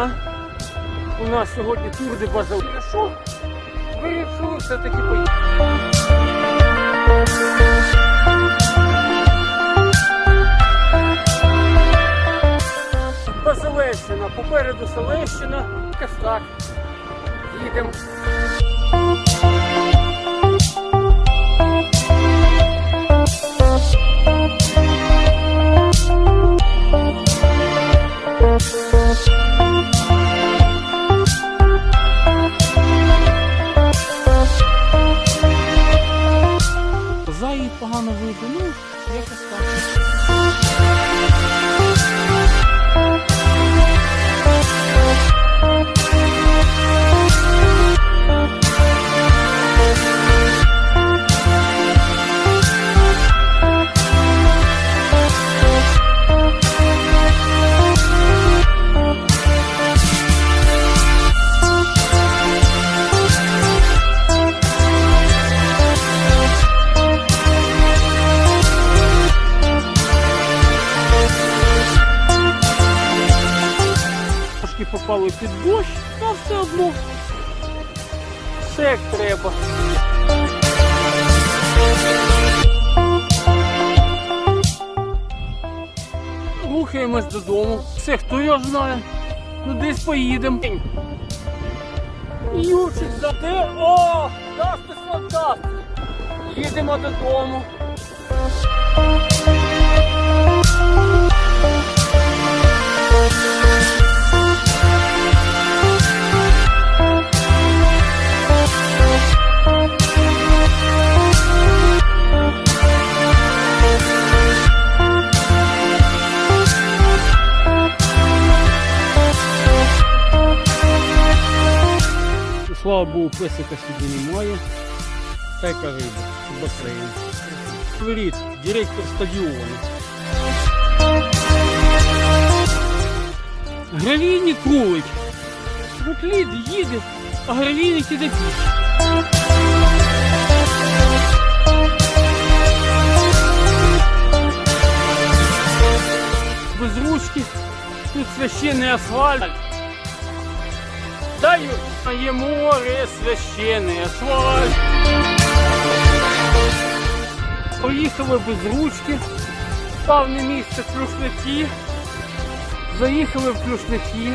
дня. У нас сьогодні тур де база. Що? Вирішили все-таки поїхати. Селещина, попереду Селещина, Кастак. так. Їдемо. Погано вийде, ну, якось так. Попали під дощ, та все одно. Все як треба. Рухаємось додому. Все, хто його знає. Ну десь поїдемо. Ючик, за те. О! Дасти фантаст! Їдемо додому. Слава Богу, песика сьогодні немає. Та яка риба, басейн. Говорить, директор стадіону. Гравійник кролить. От лід їде, а гравійник іде піч. Без ручки, тут священний асфальт. Даю, а є море, священний асфальт. Поїхали без ручки, павне місце Клюшники. Заїхали в Клюшники.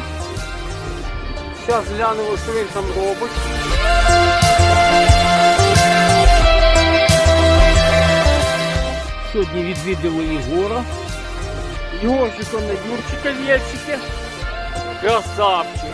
Зараз глянемо, що він там робить. Сьогодні відвідали Єгора. Йоржика на Юрчика Вєрчики. Красавчик,